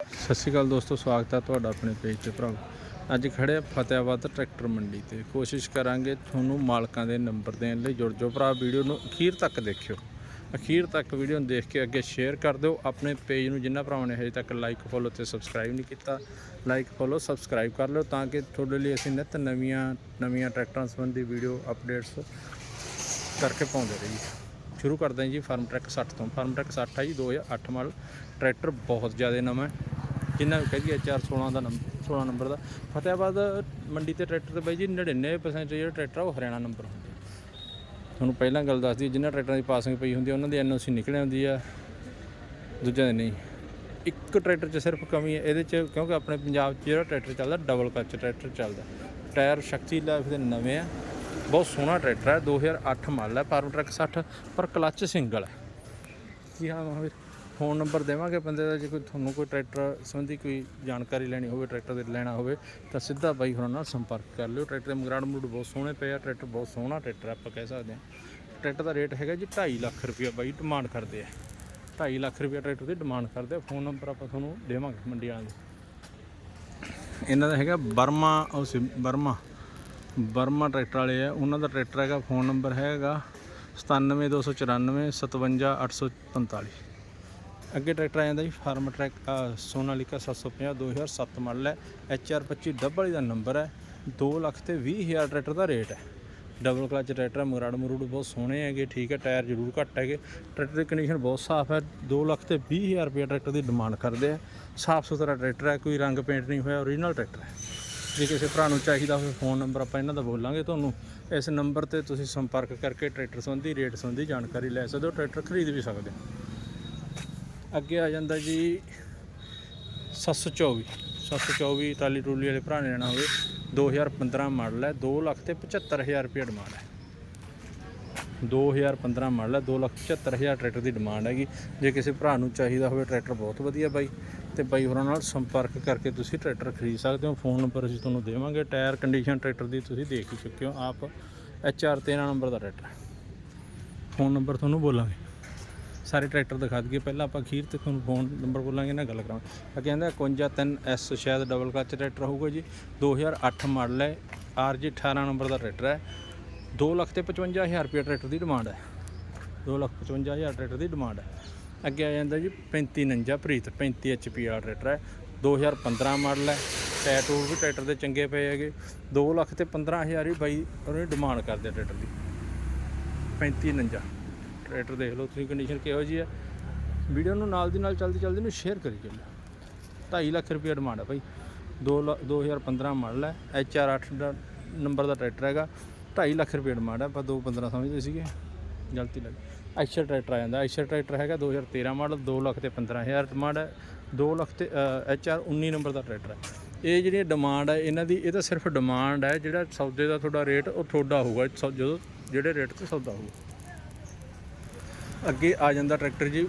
ਸਤਿ ਸ਼੍ਰੀ ਅਕਾਲ ਦੋਸਤੋ, ਸਵਾਗਤ ਹੈ ਤੁਹਾਡਾ ਆਪਣੇ ਪੇਜ ਤੇ ਭਰਾ ਅੱਜ ਖੜੇ ਆ ਫਤਿਆਬਾਦ ਟਰੈਕਟਰ ਮੰਡੀ ਤੇ। ਕੋਸ਼ਿਸ਼ ਕਰਾਂਗੇ ਤੁਹਾਨੂੰ ਮਾਲਕਾਂ ਦੇ ਨੰਬਰ ਦੇਣ ਲਈ ਜੁੜ ਜਾਓ। ਭਰਾ ਵੀਡੀਓ ਨੂੰ ਅਖੀਰ ਤੱਕ ਦੇਖਿਓ। ਅਖੀਰ ਤੱਕ ਵੀਡੀਓ ਨੂੰ ਦੇਖ ਕੇ ਅੱਗੇ ਸ਼ੇਅਰ ਕਰ ਦਿਓ। ਆਪਣੇ ਪੇਜ ਨੂੰ ਜਿੰਨਾ ਭਰਾਵਾਂ ਨੇ ਹਜੇ ਤੱਕ ਲਾਈਕ ਫੋਲੋ ਤੇ ਸਬਸਕ੍ਰਾਈਬ ਨਹੀਂ ਕੀਤਾ ਲਾਈਕ ਫੋਲੋ ਸਬਸਕ੍ਰਾਈਬ ਕਰ ਲਿਓ ਤਾਂ ਕਿ ਤੁਹਾਡੇ ਲਈ ਅਸੀਂ ਨਿਤ ਨਵੀਆਂ ਨਵੀਆਂ ਟਰੈਕਟਰਾਂ ਸੰਬੰਧੀ ਵੀਡੀਓ ਅਪਡੇਟਸ ਕਰਕੇ ਪਾਉਂਦੇ ਰਹੀਏ। ਸ਼ੁਰੂ ਕਰਦੇ ਹਾਂ ਜੀ, ਫਾਰਮ ਟਰੈਕ 60 ਤੋਂ। ਫਾਰਮ ਟਰੈਕ 60 ਆ ਜੀ 2008 ਮਾਡਲ। ਟਰੈਕਟਰ ਬਹੁਤ ਜ਼ਿਆਦਾ ਨਵਾਂ ਹੈ। ਜਿੰਨਾ ਵੀ ਕਹਦੀ ਐਚਆਰ 16 ਦਾ ਨੰਬਰ 16 ਨੰਬਰ ਦਾ। ਫਤਿਆਬਾਦ ਮੰਡੀ ਤੇ ਟਰੈਕਟਰ ਤੇ ਬਾਈ ਜੀ 99% ਜਿਹੜਾ ਟਰੈਕਟਰ ਆ ਉਹ ਹਰਿਆਣਾ ਨੰਬਰ ਹੁੰਦੇ ਤੁਹਾਨੂੰ ਪਹਿਲਾਂ ਗੱਲ ਦੱਸ ਦਈਏ ਜਿਨ੍ਹਾਂ ਟਰੈਕਟਰਾਂ ਦੀ ਪਾਸਿੰਗ ਪਈ ਹੁੰਦੀ ਉਹਨਾਂ ਦੀ ਐਨਓਸੀ ਨਿਕਲ ਆਉਂਦੀ ਆ, ਦੂਜਿਆਂ ਦੇ ਨਹੀਂ। ਇੱਕ ਟਰੈਕਟਰ 'ਚ ਸਿਰਫ ਕਮੀ ਹੈ, ਇਹਦੇ 'ਚ ਕਿਉਂਕਿ ਆਪਣੇ ਪੰਜਾਬ 'ਚ ਜਿਹੜਾ ਟਰੈਕਟਰ ਚੱਲਦਾ ਡਬਲ ਕਲਚ ਟਰੈਕਟਰ ਚੱਲਦਾ। ਟਾਇਰ ਸ਼ਕਤੀ ਲਾਈਫ ਦੇ ਨਵੇਂ ਆ, ਬਹੁਤ ਸੋਹਣਾ ਟਰੈਕਟਰ ਹੈ 2008 ਮਾਡਲ ਹੈ ਪਾਵਰ ਟਰੱਕ 60 ਪਰ ਕਲੱਚ ਸਿੰਗਲ ਹੈ ਕੀ ਹਾਂ ਮਹਾਵੀਰ ਫੋਨ ਨੰਬਰ ਦੇਵਾਂਗੇ ਬੰਦੇ ਦਾ, ਜੇ ਕੋਈ ਤੁਹਾਨੂੰ ਕੋਈ ਟਰੈਕਟਰ ਸੰਬੰਧੀ ਕੋਈ ਜਾਣਕਾਰੀ ਲੈਣੀ ਹੋਵੇ, ਟਰੈਕਟਰ ਦੇ ਲੈਣਾ ਹੋਵੇ, ਤਾਂ ਸਿੱਧਾ ਬਾਈ ਹੋਰਾਂ ਨਾਲ ਸੰਪਰਕ ਕਰ ਲਿਓ। ਟਰੈਕਟਰ ਦੇ ਮਗਰਾੜ ਮੂਡ ਬਹੁਤ ਸੋਹਣੇ ਪਏ ਆ, ਟਰੈਕਟਰ ਬਹੁਤ ਸੋਹਣਾ ਟਰੈਕਟਰ ਆਪਾਂ ਕਹਿ ਸਕਦੇ ਹਾਂ। ਟਰੈਕਟਰ ਦਾ ਰੇਟ ਹੈਗਾ ਜੀ 2.5 ਲੱਖ ਰੁਪਇਆ ਬਾਈ, ਡਿਮਾਂਡ ਕਰਦੇ ਆ। 2.5 ਲੱਖ ਰੁਪਇਆ ਟਰੈਕਟਰ ਦੀ ਡਿਮਾਂਡ ਕਰਦੇ ਆ। ਫੋਨ ਨੰਬਰ ਆਪਾਂ ਤੁਹਾਨੂੰ ਦੇਵਾਂਗੇ ਮੰਡੀਆਂ ਵਾਲਿਆਂ ਦੇ ਇਹਨਾਂ ਦਾ ਹੈਗਾ ਬਰਮਾ, ਉਹ ਸੀ ਬਰਮਾ ਬਰਮਾ ਟਰੈਕਟਰ ਵਾਲੇ ਆ। ਉਹਨਾਂ ਦਾ ਟਰੈਕਟਰ ਹੈਗਾ, ਫੋਨ ਨੰਬਰ ਹੈਗਾ 97294 57845 ਅੱਗੇ ਟਰੈਕਟਰ ਆ ਜਾਂਦਾ ਜੀ ਫਾਰਮ ਟਰੈਕ ਅ, ਸੋਨਾਲੀਕਾ 750 2007 ਮਾਡਲ ਹੈ। HR25 ਡਬਲ ਦਾ ਨੰਬਰ ਹੈ। 2 ਲੱਖ ਤੇ 20 ਹਜ਼ਾਰ ਟਰੈਕਟਰ ਦਾ ਰੇਟ ਹੈ। ਡਬਲ ਕਲਚ ਟਰੈਕਟਰ ਮਰਾੜ ਮਰੂੜ ਬਹੁਤ ਸੋਹਣੇ ਹੈਗੇ ਠੀਕ ਹੈ ਟਾਇਰ ਜ਼ਰੂਰ ਘੱਟ ਹੈਗੇ। ਟਰੈਕਟਰ ਦੀ ਕੰਡੀਸ਼ਨ ਬਹੁਤ ਸਾਫ਼ ਹੈ। 2 ਲੱਖ ਤੇ 20 ਹਜ਼ਾਰ ਰੁਪਏ ਟਰੈਕਟਰ ਦੀ ਡਿਮਾਂਡ ਕਰਦੇ ਆ। ਸਾਫ਼ ਸੁਥਰਾ ਟਰੈਕਟਰ ਹੈ ਕੋਈ ਰੰਗ ਪੇਂਟ ਨਹੀਂ ਹੋਇਆ ਓਰੀਜਨਲ ਟਰੈਕਟਰ ਹੈ। ਜੇ ਕਿਸੇ ਭਰਾ ਨੂੰ ਚਾਹੀਦਾ ਹੋਵੇ ਫੋਨ ਨੰਬਰ ਆਪਾਂ ਇਹਨਾਂ ਦਾ ਬੋਲਾਂਗੇ ਤੁਹਾਨੂੰ। ਇਸ ਨੰਬਰ ਤੇ ਤੁਸੀਂ ਸੰਪਰਕ ਕਰਕੇ ਟਰੈਕਟਰ ਸੰਬੰਧੀ ਰੇਟ ਸੰਬੰਧੀ ਜਾਣਕਾਰੀ ਲੈ ਸਕਦੇ ਹੋ ਟਰੈਕਟਰ ਖਰੀਦ ਵੀ ਸਕਦੇ ਹੋ। ਅੱਗੇ ਆ ਜਾਂਦਾ ਜੀ 724 724 ਟਾਲੀ ਟੂਲੀ ਵਾਲੇ ਭਰਾ ਨੇ ਲੈਣਾ ਹੋਵੇ 2015 ਮਾਡਲ ਹੈ 2 ਲੱਖ ਤੇ 75000 ਰੁਪਏ ਡਿਮਾਂਡ ਹੈ। 2015 ਮਾਡਲ ਹੈ 2 ਲੱਖ 75000 ਟਰੈਕਟਰ ਦੀ ਡਿਮਾਂਡ ਹੈਗੀ। ਜੇ ਕਿਸੇ ਭਰਾ ਨੂੰ ਚਾਹੀਦਾ ਹੋਵੇ ਟਰੈਕਟਰ, ਬਹੁਤ ਵਧੀਆ ਬਾਈ। ਤੇ ਬਾਈ ਹੋਰਾਂ ਨਾਲ ਸੰਪਰਕ ਕਰਕੇ ਤੁਸੀਂ ਟਰੈਕਟਰ ਖਰੀਦ ਸਕਦੇ ਹੋ। ਫੋਨ ਨੰਬਰ ਅਸੀਂ ਤੁਹਾਨੂੰ ਦੇਵਾਂਗੇ, ਟਾਇਰ ਕੰਡੀਸ਼ਨ ਟਰੈਕਟਰ ਦੀ ਤੁਸੀਂ ਦੇਖ ਹੀ ਚੁੱਕੇ ਹੋ। ਆਪ HR 13 ਨੰਬਰ ਦਾ ਟਰੈਕਟਰ ਫੋਨ ਨੰਬਰ ਤੁਹਾਨੂੰ ਬੋਲਾਂਗੇ। ਸਾਰੇ ਟਰੈਕਟਰ ਦਿਖਾ ਦਈਏ। ਪਹਿਲਾਂ ਆਪਾਂ ਅਖੀਰ ਤੇ ਤੁਹਾਨੂੰ ਫੋਨ ਨੰਬਰ ਬੋਲਾਂਗੇ ਨਾ ਗੱਲ ਕਰਾਂਗੇ। ਆ ਕਹਿੰਦਾ 513S ਸ਼ਾਇਦ ਡਬਲ ਕਲਚ ਟਰੈਕਟਰ ਹੋਊਗਾ ਜੀ। 2008 ਮਾਡਲ ਹੈ RG 18 ਨੰਬਰ ਦਾ ਟਰੈਕਟਰ ਹੈ। 2 ਲੱਖ ਤੇ 55000 ਰੁਪਏ ਟਰੈਕਟਰ ਦੀ ਡਿਮਾਂਡ ਹੈ। 2 ਲੱਖ 55000 ਟਰੈਕਟਰ ਦੀ ਡਿਮਾਂਡ ਹੈ। ਅੱਗੇ ਆ ਜਾਂਦਾ ਜੀ 3549 ਪ੍ਰੀਤ 35 HP ਵਾਲਾ ਟਰੈਕਟਰ ਹੈ। 2015 ਮਾਡਲ ਹੈ। ਟਾਇਰ ਟੂਰ ਵੀ ਟਰੈਕਟਰ ਦੇ ਚੰਗੇ ਪਏ ਹੈਗੇ। 2 ਲੱਖ ਤੇ 15000 ਹੀ ਬਾਈ ਉਹਨੇ ਡਿਮਾਂਡ ਕਰਦੇ ਆ ਟਰੈਕਟਰ ਦੀ। 3549 ਟਰੈਕਟਰ ਦੇਖ ਲਓ, ਤੁਸੀਂ ਕੰਡੀਸ਼ਨ ਕਿਹੋ ਜੀ ਹੈ ਵੀਡੀਓ ਨੂੰ ਨਾਲ ਦੀ ਨਾਲ ਚਲਦੀ ਚਲਦੀ ਨੂੰ ਸ਼ੇਅਰ ਕਰੀ ਚੱਲੋ 2.5 ਲੱਖ ਰੁਪਏ ਡਿਮਾਂਡ ਹੈ ਭਾਈ 2 2015 ਮਾਡਲ ਹੈ HR 8 ਦਾ ਨੰਬਰ ਦਾ ਟਰੈਕਟਰ ਹੈਗਾ। 2.5 ਲੱਖ ਰੁਪਏ ਡਿਮਾਂਡ ਹੈ ਆਪਾਂ 215 ਸਮਝਦੇ ਸੀਗੇ। ਗਲਤੀ ਲੱਗੀ। ਐਕਸ਼ਰ ਟਰੈਕਟਰ ਆ ਜਾਂਦਾ। ਐਕਸ਼ਰ ਟਰੈਕਟਰ ਹੈਗਾ 2013 ਮਾਡਲ 2 ਲੱਖ ਤੇ 15000 ਡਿਮਾਂਡ ਹੈ 2 ਲੱਖ ਤੇ HR 19 ਨੰਬਰ ਦਾ ਟਰੈਕਟਰ ਹੈ ਇਹ ਜਿਹੜੀ ਡਿਮਾਂਡ ਹੈ ਇਹਨਾਂ ਦੀ, ਇਹ ਤਾਂ ਸਿਰਫ ਡਿਮਾਂਡ ਹੈ ਜਿਹੜਾ ਸੌਦੇ ਦਾ ਤੁਹਾਡਾ ਰੇਟ ਉਹ ਤੁਹਾਡਾ ਹੋਊਗਾ। ਸੌ- ਜਦੋਂ, ਜਿਹੜੇ ਰੇਟ ਤੇ ਸੌਦਾ ਹੋਊਗਾ। ਅੱਗੇ ਆ ਜਾਂਦਾ ਟਰੈਕਟਰ ਜੀ।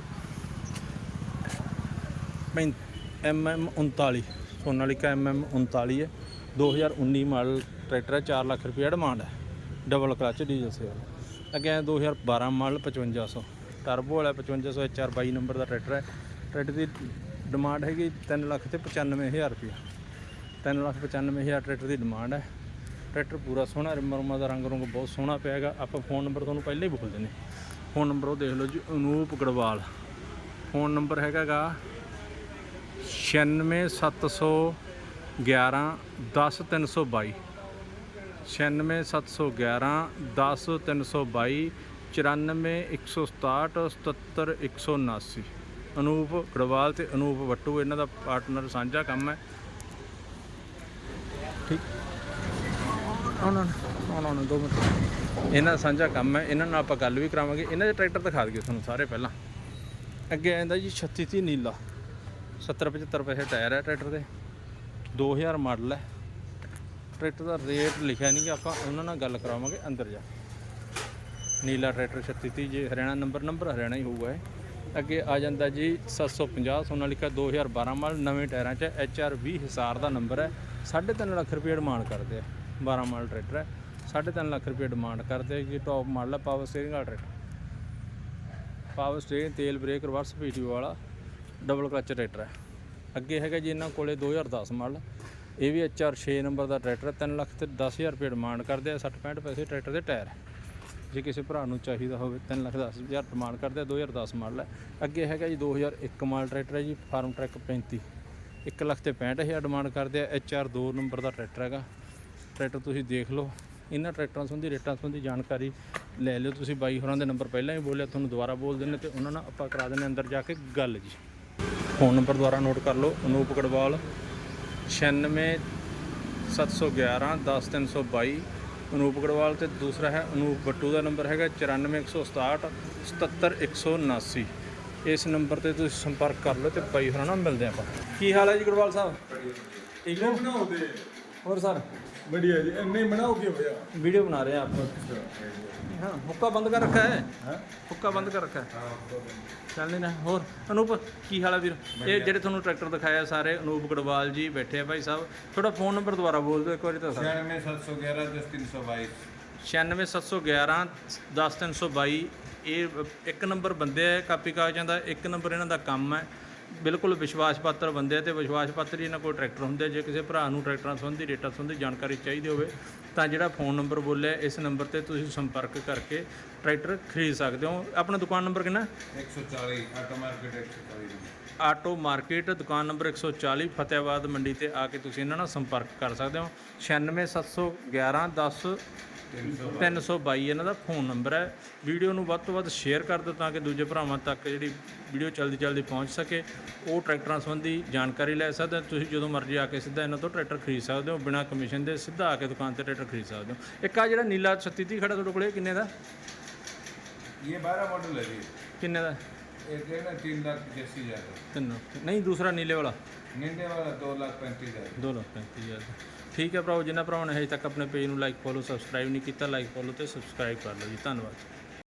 M M 39 Sonalika M M 39 ਹੈ। 2019 ਮਾਡਲ ਟਰੈਕਟਰ ਹੈ 4 ਲੱਖ ਰੁਪਏ ਡਿਮਾਂਡ ਹੈ। ਡਬਲ ਕਲਚ ਡੀਜ਼ਲ ਸੇਲ ਅੱਗੇ ਹੈ 2012 ਮਾਡਲ 5500 ਟਰਬੋ ਵਾਲਾ 5500 HR 22 ਨੰਬਰ ਦਾ ਟਰੈਕਟਰ ਹੈ। ਟਰੈਕਟਰ ਦੀ ਡਿਮਾਂਡ ਹੈਗੀ 3 ਲੱਖ ਤੇ 95000 ਰੁਪਏ 3 ਲੱਖ 95000 ਟਰੈਕਟਰ ਦੀ ਡਿਮਾਂਡ ਹੈ। ਟਰੈਕਟਰ ਪੂਰਾ ਸੋਹਣਾ ਰਿਮ ਰੁਮਾਂ ਦਾ ਰੰਗ ਰੁੰਗ ਬਹੁਤ ਸੋਹਣਾ ਪਿਆ ਹੈਗਾ। ਆਪਾਂ ਫੋਨ ਨੰਬਰ ਤੁਹਾਨੂੰ ਪਹਿਲਾਂ ਹੀ ਬੋਲ ਦਿੰਦੇ ਫੋਨ ਨੰਬਰ ਉਹ ਦੇਖ ਲਓ ਜੀ, ਅਨੂਪ ਗੜਵਾਲ। ਫੋਨ ਨੰਬਰ ਹੈਗਾ ਗਾ 96711 10322 96711 10322 94167 77179 ਅਨੂਪ ਗੜਵਾਲ ਤੇ ਅਨੂਪ ਵੱਟੂ, ਇਹਨਾਂ ਦਾ ਪਾਰਟਨਰ ਸਾਂਝਾ ਕੰਮ ਹੈ। ਠੀਕ। ਆਉਣਾ ਆਉਣਾ ਆਉਣਾ ਦੋ ਮਿੰਟ। ਇਹਨਾਂ ਦਾ ਸਾਂਝਾ ਕੰਮ ਹੈ, ਇਹਨਾਂ ਨਾਲ ਆਪਾਂ ਗੱਲ ਵੀ ਕਰਾਵਾਂਗੇ। ਇਹਨਾਂ ਦੇ ਟਰੈਕਟਰ ਦਿਖਾ ਦਈਏ ਤੁਹਾਨੂੰ ਸਾਰੇ ਪਹਿਲਾਂ। ਅੱਗੇ ਆ ਜਾਂਦਾ ਜੀ 3630 ਨੀਲਾ। 70 75 ਪੈਸੇ ਟਾਇਰ ਹੈ ਟਰੈਕਟਰ ਦੇ। 2000 ਮਾਡਲ ਹੈ। ਟਰੈਕਟਰ ਦਾ ਰੇਟ ਲਿਖਿਆ ਨਹੀਂ ਕਿ ਆਪਾਂ ਉਹਨਾਂ ਨਾਲ ਗੱਲ ਕਰਾਵਾਂਗੇ, ਅੰਦਰ ਜਾ ਨੀਲਾ ਟਰੈਕਟਰ 3630 ਜੇ ਹਰਿਆਣਾ ਨੰਬਰ ਨੰਬਰ ਹਰਿਆਣਾ ਹੀ ਹੋਊਗਾ ਇਹ। ਅੱਗੇ ਆ ਜਾਂਦਾ ਜੀ 750 ਸੋਨਾਲੀਕਾ 2012 ਮਾਡਲ, ਨਵੇਂ ਟਾਇਰਾਂ 'ਚ HR 20 ਹਿਸਾਰ ਦਾ ਨੰਬਰ ਹੈ। 3.5 ਲੱਖ ਰੁਪਏ ਡਿਮਾਂਡ ਕਰਦੇ ਆ। 12 ਮਾਡਲ ਟਰੈਕਟਰ ਹੈ। 3.5 ਲੱਖ ਰੁਪਏ ਡਿਮਾਂਡ ਕਰਦੇ ਆ ਕਿ ਟੌਪ ਮਾਡਲ ਹੈ ਪਾਵਰ ਸਟੀਅਰਿੰਗ ਵਾਲਾ ਟਰੈਕਟਰ। ਪਾਵਰ ਸਟੀਅਰਿੰਗ ਤੇਲ ਬ੍ਰੇਕ ਰਿਵਰਸ ਪੀਟੀਓ ਵਾਲਾ ਡਬਲ ਕਲਚ ਟਰੈਕਟਰ ਹੈ। ਅੱਗੇ ਹੈਗਾ ਜੀ ਇਹਨਾਂ ਕੋਲੇ 2010 ਮਾਡਲ। ਇਹ ਵੀ HR 6 ਨੰਬਰ ਦਾ ਟਰੈਕਟਰ ਹੈ। 3 ਲੱਖ ਤੇ 10000 ਰੁਪਏ ਡਿਮਾਂਡ ਕਰਦੇ ਆ। 60 65 ਪੈਸੇ ਟਰੈਕਟਰ ਦੇ ਟਾਇਰ ਜੇ ਕਿਸੇ ਭਰਾ ਨੂੰ ਚਾਹੀਦਾ ਹੋਵੇ 3 ਲੱਖ 10000 ਡਿਮਾਂਡ ਕਰਦੇ ਆ। 2010 ਮਾਡਲ ਹੈ। ਅੱਗੇ ਹੈਗਾ ਜੀ 2001 ਮਾਡਲ ਟਰੈਕਟਰ ਹੈ ਜੀ ਫਾਰਮ ਟਰੈਕ 35 1 ਲੱਖ ਤੇ 65000 ਡਿਮਾਂਡ ਕਰਦੇ ਆ। HR 2 ਨੰਬਰ ਦਾ ਟਰੈਕਟਰ ਹੈਗਾ। ਟਰੈਕਟਰ ਤੁਸੀਂ ਦੇਖ ਲਓ। ਇਹਨਾਂ ਟਰੈਕਟਰਾਂ ਸੰਬੰਧੀ ਰੇਟਾਂ ਸੰਬੰਧੀ ਜਾਣਕਾਰੀ ਲੈ ਲਿਓ। ਤੁਸੀਂ ਬਾਈ ਹੋਰਾਂ ਦੇ ਨੰਬਰ ਪਹਿਲਾਂ ਹੀ ਬੋਲਿਆ ਤੁਹਾਨੂੰ ਦੁਬਾਰਾ ਬੋਲ ਦਿੰਦੇ ਤੇ ਉਹਨਾਂ ਨਾਲ ਆਪਾਂ ਕਰਾ ਦਿੰਦੇ ਅੰਦਰ ਜਾ ਕੇ ਗੱਲ ਜੀ। ਫੋਨ ਨੰਬਰ ਦੁਬਾਰਾ ਨੋਟ ਕਰ ਲਓ ਅਨੂਪ ਗੜਵਾਲ 96 711 10322 ਅਨੂਪ ਗੜਵਾਲ ਤੇ ਦੂਸਰਾ ਹੈ ਅਨੂਪ ਬੱਟੂ ਦਾ ਨੰਬਰ ਹੈਗਾ 94167 77179 ਇਸ ਨੰਬਰ ਤੇ ਤੁਸੀਂ ਸੰਪਰਕ ਕਰ ਲਓ ਤੇ ਬਾਈ ਹੋਰਾਂ ਨਾਲ ਮਿਲਦੇ ਆਪਾਂ। ਕੀ ਹਾਲ ਹੈ ਜੀ ਗੜਵਾਲ ਸਾਹਿਬ? ਠੀਕ ਹੋ। ਬਣਾਓ ਦੇ ਹੋਰ ਸਰ बढ़िया जी नहीं बनाओ क्यों भैया वीडियो बना रहे हैं आप हाँ हुक्का बंद कर रखा है हाँ ਹੁੱਕਾ ਬੰਦ ਕਰ ਰੱਖਿਆ ਚੱਲ ਨਹੀਂ ਨਾ ਹੋਰ ਅਨੂਪ ਕੀ ਹਾਲ ਹੈ ਵੀਰ ਇਹ ਜਿਹੜੇ ਤੁਹਾਨੂੰ ਟਰੈਕਟਰ ਦਿਖਾਇਆ ਸਾਰੇ ਅਨੂਪ ਗੜਵਾਲ ਜੀ ਬੈਠੇ ਆ ਭਾਈ ਸਾਹਿਬ ਤੁਹਾਡਾ ਫੋਨ ਨੰਬਰ ਦੁਬਾਰਾ ਬੋਲ ਦਿਓ ਇੱਕ ਵਾਰੀ ਤਾਂ ਸਰ छियानवे सात सौ ग्यारह दस तीन सौ बाईस 96711 10322 ਇਹ ਇੱਕ ਨੰਬਰ ਬੰਦੇ ਆ ਕਾਪੀ ਕਾਗਜ਼ਾਂ ਦਾ ਇੱਕ ਨੰਬਰ ਇਹਨਾਂ ਦਾ ਕੰਮ ਹੈ ਬਿਲਕੁਲ ਵਿਸ਼ਵਾਸ ਪਾਤਰ ਬੰਦੇ ਆ ਤੇ ਵਿਸ਼ਵਾਸ ਪਾਤਰ ਹੀ ਇਹਨਾਂ ਕੋਲ ਟਰੈਕਟਰ ਹੁੰਦੇ ਜੇ ਕਿਸੇ ਭਰਾ ਨੂੰ ਟਰੈਕਟਰਾਂ ਸੰਬੰਧੀ ਰੇਟਾਂ ਸੰਬੰਧੀ ਜਾਣਕਾਰੀ ਚਾਹੀਦੀ ਹੋਵੇ ਤਾਂ ਜਿਹੜਾ ਫੋਨ ਨੰਬਰ ਬੋਲਿਆ ਇਸ ਨੰਬਰ ਤੇ ਤੁਸੀਂ ਸੰਪਰਕ ਕਰਕੇ ਟਰੈਕਟਰ ਖਰੀਦ ਸਕਦੇ ਹੋ। ਆਪਣਾ ਦੁਕਾਨ ਨੰਬਰ ਕਿੰਨਾ? 140 ਆਟੋ ਮਾਰਕੀਟ 140 ਆਟੋ ਮਾਰਕੀਟ ਦੁਕਾਨ ਨੰਬਰ 140 ਫਤਿਆਬਾਦ ਮੰਡੀ ਤੇ ਆ ਕੇ ਤੁਸੀਂ ਇਹਨਾਂ ਨਾਲ ਸੰਪਰਕ ਕਰ ਸਕਦੇ ਹੋ। 96711 10 322 ਇਹਨਾਂ ਦਾ ਫੋਨ ਨੰਬਰ ਹੈ। ਵੀਡੀਓ ਨੂੰ ਵੱਧ ਤੋਂ ਵੱਧ ਸ਼ੇਅਰ ਕਰ ਦਿਓ ਤਾਂ ਕਿ ਦੂਜੇ ਭਰਾਵਾਂ ਤੱਕ ਜਿਹੜੀ ਵੀਡੀਓ ਜਲਦੀ ਜਲਦੀ ਪਹੁੰਚ ਸਕੇ। ਉਹ ਟਰੈਕਟਰਾਂ ਸੰਬੰਧੀ ਜਾਣਕਾਰੀ ਲੈ ਸਕਦੇ ਤੁਸੀਂ ਜਦੋਂ ਮਰਜ਼ੀ ਆ ਕੇ ਸਿੱਧਾ ਇਹਨਾਂ ਤੋਂ ਟਰੈਕਟਰ ਖਰੀਦ ਸਕਦੇ ਹੋ। ਬਿਨਾਂ ਕਮਿਸ਼ਨ ਦੇ ਸਿੱਧਾ ਆ ਕੇ ਦੁਕਾਨ ਤੇ ਟਰੈਕਟਰ ਖਰੀਦ ਸਕਦੇ ਹੋ। ਇੱਕ ਆ ਜਿਹੜਾ ਨੀਲਾ 3630 ਖੜਾ ਤੁਹਾਡੇ ਕੋਲੇ ਕਿੰਨੇ ਦਾ? ਇਹ 12 ਮਾਡਲ ਹੈ ਜੀ। ਕਿੰਨੇ ਦਾ? एक है ना तीन लाख पचासी हज़ार ਤਿੰਨ ਨਹੀਂ ਦੂਸਰਾ ਨੀਲੇ ਵਾਲਾ निंदे वाला दो लाख पैंतीस हज़ार ਦੋ ਲੱਖ ਪੈਂਤੀ ਹਜ਼ਾਰ ਦਾ। ਠੀਕ ਹੈ ਭਰਾਓ ਜਿਨ੍ਹਾਂ ਭਰਾਵਾਂ ਨੇ ਹਜੇ ਤੱਕ ਆਪਣੇ ਪੇਜ ਨੂੰ ਲਾਈਕ ਫੋਲੋ ਸਬਸਕ੍ਰਾਈਬ ਨਹੀਂ ਕੀਤਾ ਲਾਈਕ ਫੋਲੋ ਤੇ ਸਬਸਕ੍ਰਾਈਬ ਕਰ ਲਓ ਜੀ ਧੰਨਵਾਦ